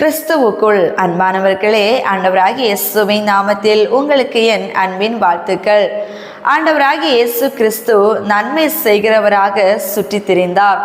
கிறிஸ்துவுக்குள் அன்பானவர்களே ஆண்டவராகிய இயேசுவின் நாமத்தில் உங்களுக்கு என் அன்பின் வாழ்த்துக்கள். ஆண்டவராகிய இயேசு கிறிஸ்து நன்மை செய்கிறவராக சுற்றித் திரிந்தார்.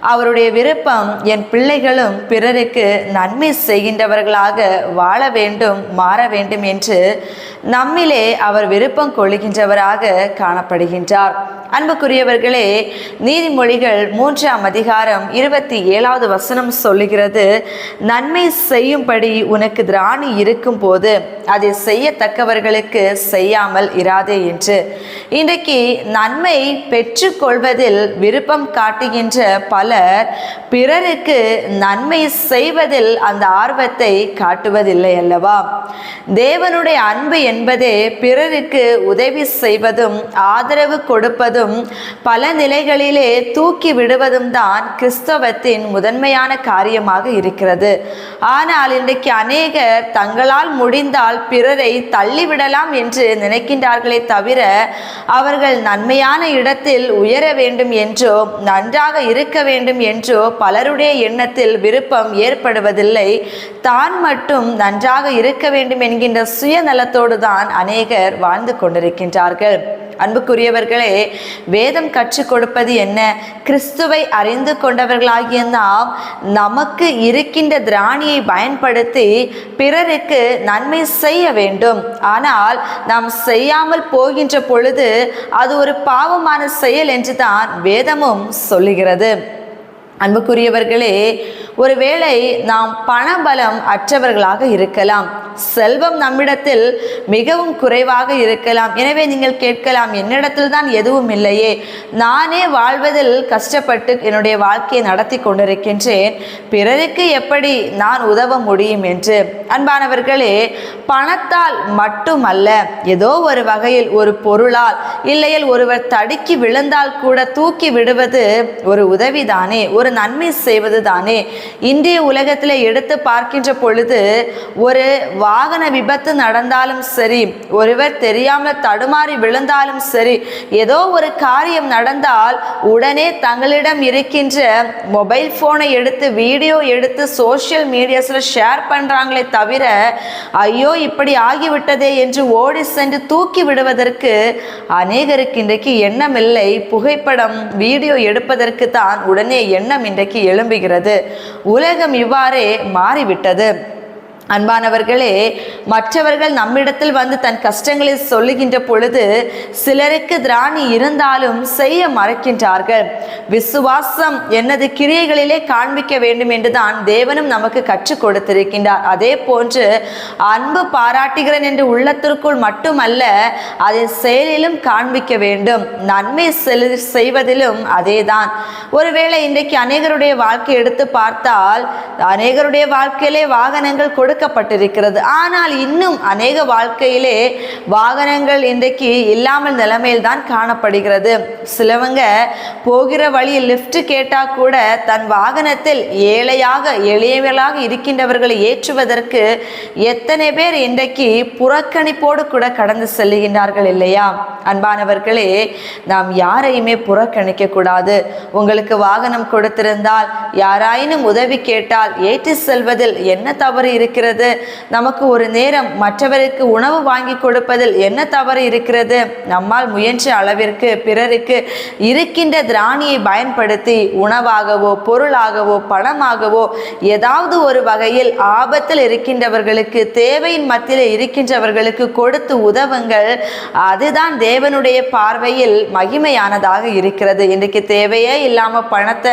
அவருடைய விருப்பம் என் பிள்ளைகளும் பிறருக்கு நன்மை செய்கின்றவர்களாக வாழ வேண்டும் மாற வேண்டும் என்று நம்மிலே அவர் விருப்பம் கொள்கின்றவராக காணப்படுகின்றார். அன்புக்குரியவர்களே நீதிமொழிகள் மூன்றாம் அதிகாரம் இருபத்தி ஏழாவது வசனம் சொல்லுகிறது நன்மை செய்யும்படி உனக்கு திராணி இருக்கும் போது அதை செய்யத்தக்கவர்களுக்கு செய்யாமல் இராதே என்று. இன்றைக்கு நன்மை பெற்றுக்கொள்வதில் விருப்பம் காட்டுகின்ற பலர் பிறருக்கு நன்மை செய்வதில் அந்த ஆர்வத்தை காட்டுவதில்லை அல்லவா? தேவனுடைய அன்பு என்பதே பிறருக்கு உதவி செய்வதும் ஆதரவு கொடுப்பதும் பல நிலைகளிலே தூக்கி விடுவதும் தான் கிறிஸ்தவத்தின் முதன்மையான காரியமாக இருக்கிறது. ஆனால் இன்றைக்கு அநேகர் தங்களால் முடிந்தால் பிறரை தள்ளிவிடலாம் என்று நினைக்கின்றார்களே தவிர அவர்கள் நன்மையான இடத்தில் உயர வேண்டும் என்றோ நன்றாக இருக்க வேண்டும் என்றோ பலருடைய எண்ணத்தில் விருப்பம் ஏற்படுவதில்லை. தான் மட்டும் நன்றாக இருக்க வேண்டும் என்கின்ற சுயநலத்தோடு தான் அநேகர் வாழ்ந்து கொண்டிருக்கின்றார்கள். அன்புக்குரியவர்களே வேதம் கற்றுக் கொடுப்பது என்ன? கிறிஸ்துவை அறிந்து கொண்டவர்களாகிய நாம் நமக்கு இருக்கின்ற திராணியை பயன்படுத்தி பிறருக்கு நன்மை செய்ய வேண்டும். ஆனால் நாம் செய்யாமல் போகின்ற பொழுது அது ஒரு பாவமான செயல் என்று தான் வேதமும் சொல்லுகிறது. அன்புக்குரியவர்களே ஒருவேளை நாம் பணபலம் அற்றவர்களாக இருக்கலாம். செல்வம் நம்மிடத்தில் மிகவும் குறைவாக இருக்கலாம். எனவே நீங்கள் கேட்கலாம் என்னிடத்தில் தான் எதுவும் இல்லையே. நானே வாழ்வதில் கஷ்டப்பட்டு என்னுடைய வாழ்க்கையை நடத்தி கொண்டிருக்கின்றேன். பிறருக்கு எப்படி நான் உதவ முடியும் என்று. அன்பானவர்களே பணத்தால் மட்டுமல்ல ஏதோ ஒரு வகையில் ஒரு பொருளால் இல்லையில் ஒருவர் தடுக்கி விழுந்தால் கூட தூக்கி விடுவது ஒரு உதவிதானே. ஒரு நன்மை செய்வது தானே இன்றைய உலகத்தில் எடுத்து பார்க்கின்ற பொழுது ஒரு வாகன விபத்து நடந்தாலும் சரி ஒருவர் தெரியாமல் தடுமாறி விழுந்தாலும் சரி ஏதோ ஒரு காரியம் நடந்தால் உடனே தங்களிடம் இருக்கின்ற மொபைல் ஃபோனை எடுத்து வீடியோ எடுத்து சோஷியல் மீடியாஸில் ஷேர் பண்ணுறாங்களே தவிர ஐயோ இப்படி ஆகிவிட்டதே என்று ஓடி சென்று தூக்கி விடுவதற்கு அநேகருக்கு இன்றைக்கு எண்ணமில்லை. புகைப்படம் வீடியோ எடுப்பதற்கு தான் உடனே எண்ணம் இன்றைக்கு எழும்புகிறது. உலகம் இவ்வாறே மாறிவிட்டது. அன்பானவர்களே மற்றவர்கள் நம்மிடத்தில் வந்து தன் கஷ்டங்களை சொல்லுகின்ற பொழுது சிலருக்கு திராணி இருந்தாலும் செய்ய மறக்கின்றார்கள். விசுவாசம் என்னது கிரியைகளிலே காண்பிக்க வேண்டும் என்றுதான் தேவனும் நமக்கு கற்றுக் கொடுத்திருக்கின்றார். அதே போன்று அன்பு பாராட்டுகிறேன் என்று உள்ளத்திற்குள் மட்டுமல்ல அதை செயலிலும் காண்பிக்க வேண்டும். நன்மை செலு செய்வதிலும் அதேதான். ஒருவேளை இன்றைக்கு அநேகருடைய வாழ்க்கை எடுத்து பார்த்தால் அநேகருடைய வாழ்க்கையிலே வாகனங்கள் கொடுக்கப்பட்டிருக்கிறது. ஆனால் இன்னும் அநேக வாழ்க்கையிலே வாகனங்கள் இன்றைக்கு இல்லாமல் நிலைமையில் தான் காணப்படுகிறது. சிலவங்க போகிற வழியில் லிஃப்ட் கேட்டால் கூட தன் வாகனத்தில் ஏழையாக எளியவர்களாக இருக்கின்றவர்களை ஏற்றுவதற்கு எத்தனை பேர் இன்றைக்கு புறக்கணிப்போடு கூட கடந்து செல்லுகின்றார்கள் இல்லையா? அன்பானவர்களே நாம் யாரையுமே புறக்கணிக்க கூடாது. உங்களுக்கு வாகனம் கொடுத்திருந்தால் யாராயினும் உதவி கேட்டால் ஏற்றி செல்வதில் என்ன தவறு இருக்கிறது? நமக்கு ஒரு நேரம் மற்றவருக்கு உணவு வாங்கி கொடுப்பதில் என்ன தவறு இருக்கிறது? நம்மால் முயன்ற அளவிற்கு பிறருக்கு இருக்கின்ற திராணியை பயன்படுத்தி உணவாகவோ பொருளாகவோ பணமாகவோ ஏதாவது ஒரு வகையில் ஆபத்தில் இருக்கின்றவர்களுக்கு தேவையின் மத்தியில் இருக்கின்றவர்களுக்கு கொடுத்து உதவுங்கள். அதுதான் தேவனுடைய பார்வையில் மகிமையானதாக இருக்கிறது. இன்றைக்கு தேவையே இல்லாமல் பணத்தை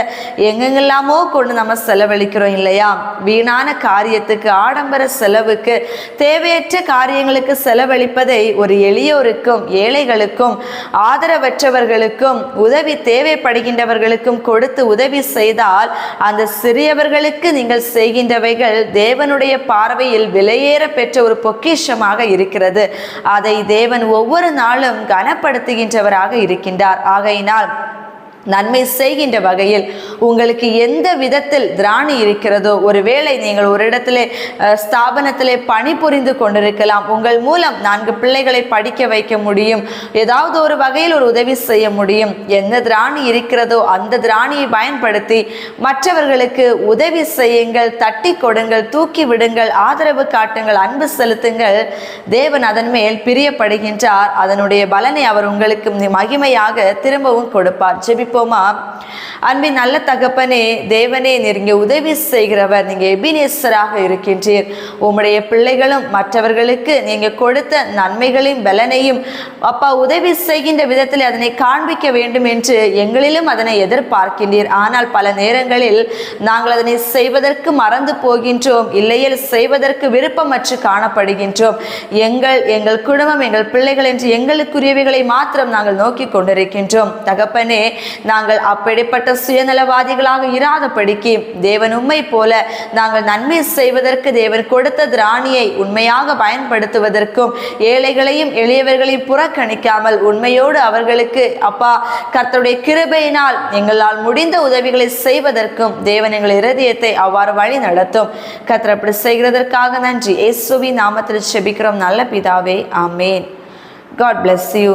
எங்கெங்கெல்லாமோ கொண்டு நம்ம செலவழிக்கிறோம் இல்லையா? வீணான காரியத்துக்கு ஆடம்பர செலவுக்கு தேவையற்ற காரியங்களுக்கு செலவழிப்பதை ஒரு எளியோருக்கும் ஏழைகளுக்கும் ஆதரவற்றவர்களுக்கும் உதவி தேவைப்படுகின்றவர்களுக்கும் கொடுத்து உதவி செய்தால் அந்த சிறியவர்களுக்கு நீங்கள் செய்கின்றவைகள் தேவனுடைய பார்வையில் விலையேற பெற்ற ஒரு பொக்கிஷமாக இருக்கிறது. அதை தேவன் ஒவ்வொரு நாளும் கனப்படுத்துகின்றவராக இருக்கின்றார். ஆகையினால் நன்மை செய்கின்ற வகையில் உங்களுக்கு எந்த விதத்தில் திராணி இருக்கிறதோ ஒருவேளை நீங்கள் ஒரு இடத்திலே ஸ்தாபனத்திலே பணிபுரிந்து கொண்டிருக்கலாம். உங்கள் மூலம் நான்கு பிள்ளைகளை படிக்க வைக்க முடியும். ஏதாவது ஒரு வகையில் ஒரு உதவி செய்ய முடியும். எந்த திராணி இருக்கிறதோ அந்த திராணியை பயன்படுத்தி மற்றவர்களுக்கு உதவி செய்யுங்கள் தட்டி கொடுங்கள் தூக்கி விடுங்கள் ஆதரவு காட்டுங்கள் அன்பு செலுத்துங்கள். தேவன் அதன் மேல் பிரியப்படுகின்றார். அதனுடைய பலனை அவர் உங்களுக்கு மகிமையாக திரும்பவும் கொடுப்பார். ஜெபி ஜெபிப்போமா அன்பின் நல்ல தகப்பனே தேவனே நீங்க உதவி செய்கிறவர். நீங்க எபினேசராக இருக்கின்றீர். உம்முடைய பிள்ளைகளும் மற்றவர்களுக்கு நீங்க கொடுத்த நன்மைகளையும் பலனையும் அப்பா உதவி செய்கின்ற விதத்தில் அதனை காண்பிக்க வேண்டும் என்று எங்களிலும் அதனை எதிர்பார்க்கின்றீர். ஆனால் பல நேரங்களில் நாங்கள் அதனை செய்வதற்கு மறந்து போகின்றோம். இல்லையில் செய்வதற்கு விருப்பமற்று காணப்படுகின்றோம். எங்கள் எங்கள் குடும்பம் எங்கள் பிள்ளைகள் என்று எங்களுக்குரியவைகளை மாத்திரம் நாங்கள் நோக்கி கொண்டிருக்கின்றோம். தகப்பனே நாங்கள் அப்படிப்பட்ட சுயநலவாதிகளாக இராதபடிக்கு தேவன் உண்மை போல நாங்கள் நன்மை செய்வதற்கு தேவன் கொடுத்த திராணியை உண்மையாக பயன்படுத்துவதற்கும் ஏழைகளையும் எளியவர்களையும் புறக்கணிக்காமல் உண்மையோடு அவர்களுக்கு அப்பா கர்த்தருடைய கிருபையினால் எங்களால் முடிந்த உதவிகளை செய்வதற்கும் தேவன் எங்கள் இருதயத்தை அவ்வாறு வழி நடத்தும். கர்த்தர் அப்படி செய்கிறதற்காக நன்றி. ஏசுவி நாமத்தில் செபிக்கிறோம். நல்ல பிதாவே ஆமேன். God bless you